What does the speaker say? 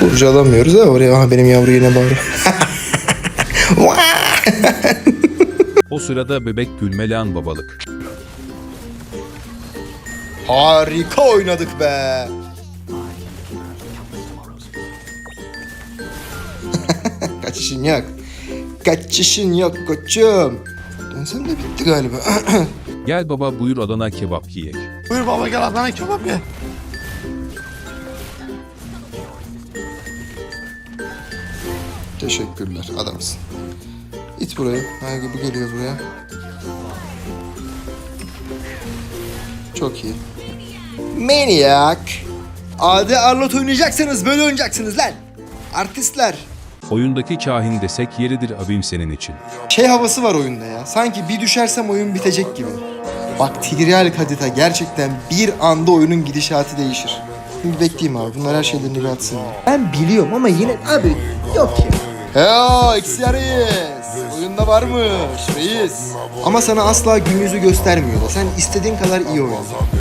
Burcu alamıyoruz ha oraya. Aha benim yavru yine bağırıyor. O sırada bebek gülmeli an babalık. Harika oynadık be. Kaçışın yok. Kaçışın yok koçum. Dönsem de bitti galiba. Gel baba buyur Adana kebap yiyek. Buyur baba gel Adana kebap ye. Teşekkürler adamsın. İt buraya. Ha gibi geliyor buraya. Çok iyi. Maniac. Adi Arlot oynayacaksanız böyle oynayacaksınız lan. Artistler. Oyundaki kahin desek yeridir abim senin için. Şey havası var oyunda ya. Sanki bir düşersem oyun bitecek gibi. Bakteriyel kadita gerçekten bir anda oyunun gidişatı değişir. Şimdi bekleyeyim abi. Bunlar her şeyden bir atsın. Ben biliyorum ama yine abi yok ya. Heyo Xyariz. Oyunda varmış reis. Ama sana asla gün yüzü göstermiyor da. Sen istediğin kadar iyi oyna.